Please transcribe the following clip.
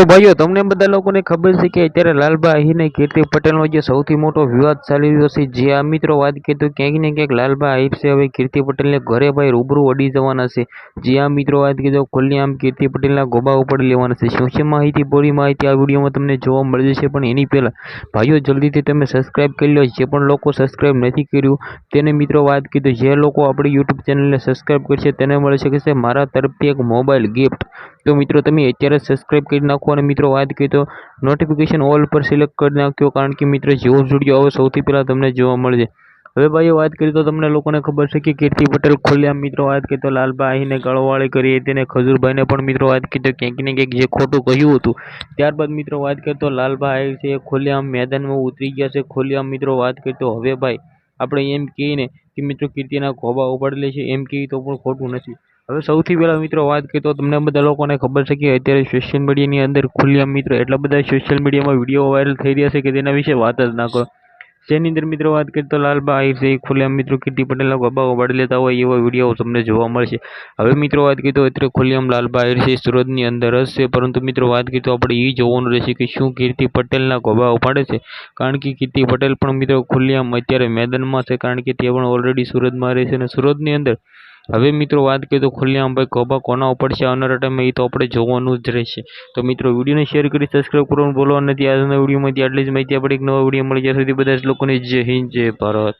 તો ભાઈઓ, તમને બધા લોકોને ખબર છે કે અત્યારે લાલબા આહીર કીર્તિ પટેલનો જે સૌથી મોટો વિવાદ ચાલી રહ્યો છે, જે આ મિત્રો વાત કીધું ક્યાંક ને ક્યાંક લાલબા આહીર છે હવે કીર્તિ પટેલને ઘરે ભાઈ રૂબરૂ અડી જવાના છે. જે આ મિત્રો વાત કરીએ ખુલ્લી ખુલ્લેઆમ કીર્તિ પટેલના ગોબા ઉપર લેવાના છે. શું છે માહિતી, પૂરી માહિતી આ વિડીયોમાં તમને જોવા મળી જશે પણ એની પહેલાં ભાઈઓ, જલ્દીથી તમે સબસ્ક્રાઇબ કરી લો. જે પણ લોકો સબસ્ક્રાઇબ નથી કર્યું, તેને મિત્રો વાત કીધું જે લોકો આપણી યુટ્યુબ ચેનલને સબસ્ક્રાઇબ કરશે, તેને મળી શકે છે. મારા તરફથી એક મોબાઈલ ગિફ્ટ તો મિત્રો તમે અત્યારે સબસ્ક્રાઇબ કરી નાખો અને મિત્રો વાત કરીએ તો નોટિફિકેશન ઓલ પર સિલેક્ટ કરી નાખ્યો કારણ કે મિત્રો જેવો વીડિયો આવે સૌથી પહેલાં તમને જોવા મળશે. હવે ભાઈઓ વાત કરીએ તો તમને લોકોને ખબર છે કે કીર્તિ પટેલ ખોલ્યા મિત્રો વાત કરીએ તો લાલભાઈને ગળવાળી કરી હતી અને ખજૂરભાઈને પણ મિત્રો વાત કરી તો ક્યાંક ને ક્યાંક જે ખોટું કહ્યું હતું, ત્યારબાદ મિત્રો વાત કરીએ તો લાલભાઈ છે એ ખુલ્લેઆમ મેદાનમાં ઉતરી ગયા છે, ખુલ્લેઆમ મિત્રો વાત કરીએ તો હવે ભાઈ આપણે એમ કહીએ ને કે મિત્રો કીર્તિના ખોબા ઉપાડી લે છે, એમ કહીએ તો પણ ખોટું નથી. હવે સૌથી પહેલાં મિત્રો વાત કરીએ તો તમને બધા લોકોને ખબર છે કે અત્યારે સોશિયલ મીડિયાની અંદર ખુલ્લેઆમ મિત્રો એટલા બધા સોશિયલ મીડિયામાં વીડિયો વાયરલ થઈ રહ્યા છે કે તેના વિશે વાત જ ના કરો. જેની અંદર મિત્રો વાત કરીએ તો આહિર છે ખુલ્લેઆમ મિત્રો કીર્તિ પટેલના ગબા ઉપાડી લેતા હોય એવા વીડિયો તમને જોવા મળશે. હવે મિત્રો વાત કરીએ તો અત્યારે ખુલ્લેઆમ આહિર છે, સુરતની અંદર હશે પરંતુ મિત્રો વાત કરીએ તો આપણે એ જોવાનું રહેશે કે શું કીર્તિ પટેલના ગબા ઉપાડે છે. કારણ કે કીર્તિ પટેલ પણ મિત્રો ખુલ્લેઆમ અત્યારે મેદાનમાં છે, કારણ કે તે પણ ઓલરેડી સુરતમાં રહે છે અને સુરતની અંદર હવે મિત્રો વાત કરીએ તો ખુલ્લેઆમ ભાઈ કબા કોના ઉપડશે આવનારા ટાઈમે એ તો આપણે જોવાનું જ રહેશે. તો મિત્રો વિડીયોને શેર કરી સબસ્ક્રાઈબ કરવાનું બોલવા નથી. આજના વિડીયોમાંથી આટલી જ માહિતી આપણે એક નવા વીડિયો મળી જ્યાં સુધી બધા લોકોને જય હિન્દ, જય ભારત.